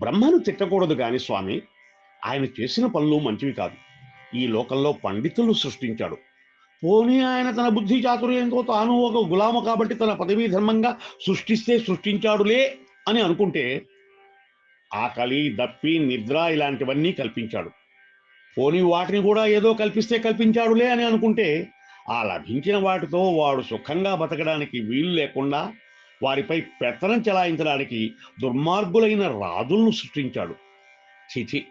బ్రహ్మను తిట్టకూడదు కాని స్వామి ఆయన చేసిన పనులు మంచివి కాదు. ఈ లోకంలో పండితులు సృష్టించాడు. పోనీ ఆయన తన బుద్ధి చాతుర్యంతో తాను ఒక గులాము కాబట్టి తన పదవీ ధర్మంగా సృష్టిస్తే సృష్టించాడులే అని అనుకుంటే ఆకలి దప్పి నిద్ర ఇలాంటివన్నీ కల్పించాడు. పోనీ వాటిని కూడా ఏదో కల్పిస్తే కల్పించాడులే అని అనుకుంటే ఆ లభించిన వాటితో వాడు సుఖంగా బతకడానికి వీలు లేకుండా వారిపై పెత్తనం చెలాయించడానికి దుర్మార్గులైన రాజులను సృష్టించాడు. చిచి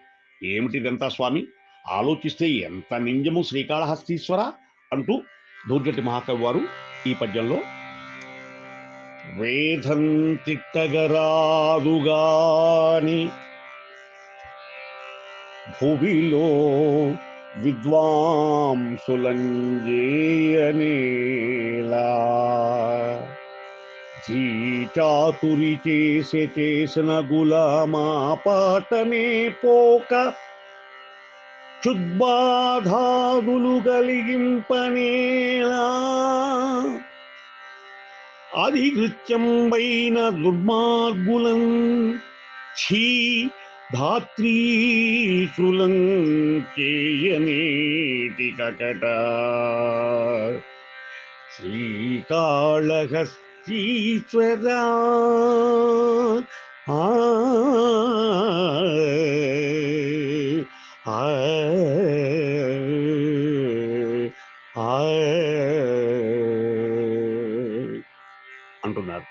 ఏమిటిదంతా స్వామి? ఆలోచిస్తే ఎంత నింజము శ్రీకాళహస్తీశ్వర? అంటూ దుర్గటి మహాకవి వారు ఈ పద్యంలో వేదం తిట్టగరాదుగాని భువిలో విద్వాంసులంజేయనేలా చాతురి చేసే చేసిన గులామా పాటనే పోక క్షుద్బాధాదులు కలిగింపనేలా. అధికృత్యంబైన దుర్మార్గులం ఛీ ధాత్రీశులం చేయనేటి కకట. ஈஸ்வரா ஆ அன்றுனார்